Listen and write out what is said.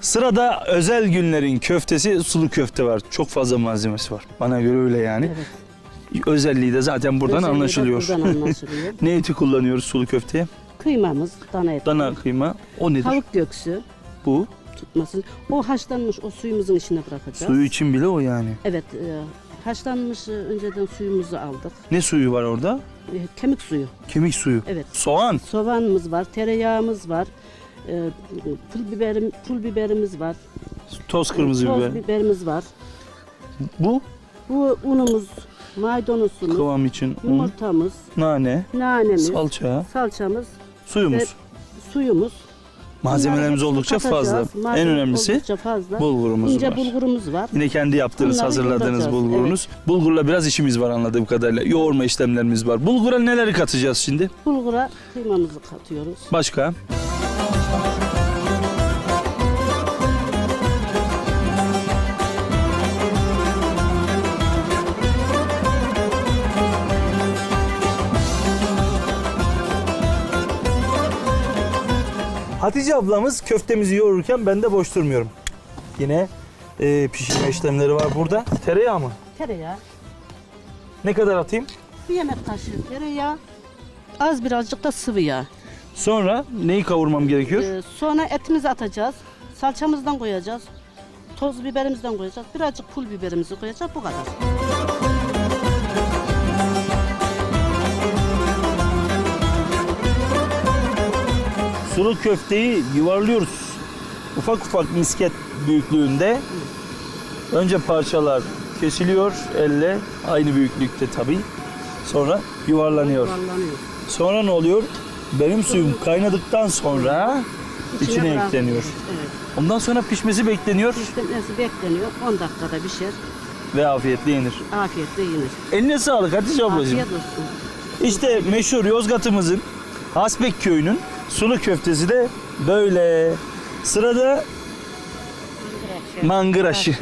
Sırada özel günlerin köftesi sulu köfte var. Çok fazla malzemesi var. Bana göre öyle yani. Evet. Özelliği de zaten buradan Özelliği de anlaşılıyor. Buradan anlaşılıyor. ne eti kullanıyoruz sulu köfteye? Kıymamız, dana eti. Dana kıyma. O nedir? Tavuk göğsü Bu. tutmasın. O haşlanmış o suyumuzun içine bırakacağız. Suyu için bile o yani. Evet, e, haşlanmış e, önceden suyumuzu aldık. Ne suyu var orada? E, kemik suyu. Kemik suyu. Evet. Soğan. Soğanımız var, tereyağımız var. E, pul biberim, pul biberimiz var. Toz kırmızı toz biber. biberimiz var. Bu Bu unumuz, maydanozumuz, kıvam için un, yumurtamız, nane, nanemiz, salça, salçamız, suyumuz. Suyumuz. Malzemelerimiz Bunları oldukça hepsini fazla. katacağız. En Malzeme önemlisi oldukça fazla. bulgurumuz İnce var. bulgurumuz var. Yine kendi yaptığınız, Bunları hazırladığınız yoğuracağız, bulgurunuz. Bulgurla biraz işimiz var anladığım kadarıyla. Yoğurma işlemlerimiz var. Bulgura neleri katacağız şimdi? Bulgura kıymamızı katıyoruz. Başka? Hatice ablamız köftemizi yoğururken ben de boş durmuyorum. Yine e, pişirme işlemleri var burada. Tereyağı mı? Tereyağı, Ne kadar atayım? bir yemek kaşığı tereyağı, az birazcık da sıvı yağ. Sonra neyi kavurmam gerekiyor? Ee, sonra etimizi atacağız. Salçamızdan koyacağız. Toz biberimizden koyacağız. Birazcık pul biberimizi koyacağız. Bu kadar. Sulu köfteyi yuvarlıyoruz. Ufak ufak misket büyüklüğünde. Önce parçalar kesiliyor elle. Aynı büyüklükte tabii. Sonra yuvarlanıyor. Yuvarlanıyor. Sonra ne oluyor? Benim suyum kaynadıktan sonra içine ekleniyor. Evet. Ondan sonra pişmesi bekleniyor Pişmesi bekleniyor. 10 dakikada pişer. ve afiyetle yenir. Afiyetle yenir. Eline sağlık Hatice ablacığım. Afiyet olsun. İşte meşhur Yozgat'ımızın Hasbek köyünün sulu köftesi de böyle. Sırada mangır aşı.